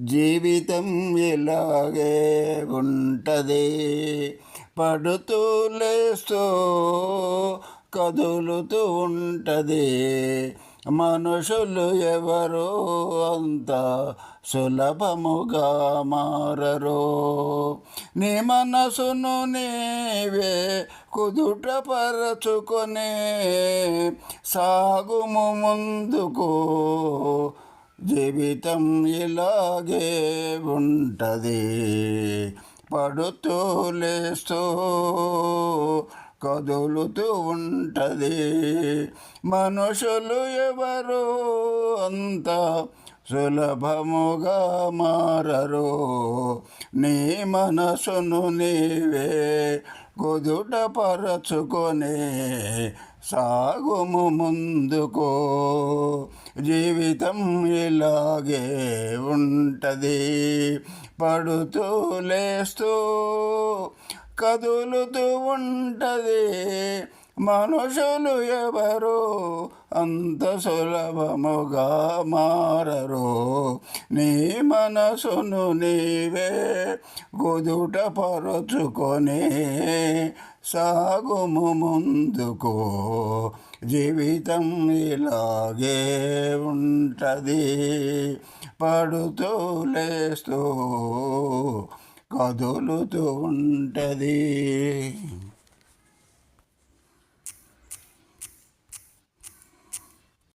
జీవితం ఇలాగే ఉంటది. పడుతూ లేస్తూ కదులుతూ ఉంటది. మనుషులు ఎవరు అంత సులభముగా మారరు. నీ మనసును నీవే కుదుటపరచుకొని సాగుము ముందుకు జీవితం ఇలాగే ఉంటది. పడుతూ లేస్తూ కదులుతూ ఉంటది. మనుషులు ఎవరు అంత సులభముగా మారరు. నీ మనసును నీవే కుదుట పరచుకొని సాగుము ముందుకో. జీవితం ఇలాగే ఉంటది. పడుతూ లేస్తూ కదులుతూ ఉంటది. మనుషులు ఎవరు అంత సులభముగా మారరు నీ మనసును నీవే గుదుట పరుచుకొని సాగుము ముందుకు. జీవితం ఇలాగే ఉంటది పడుతూ లేస్తూ కదులుతూ ఉంటది.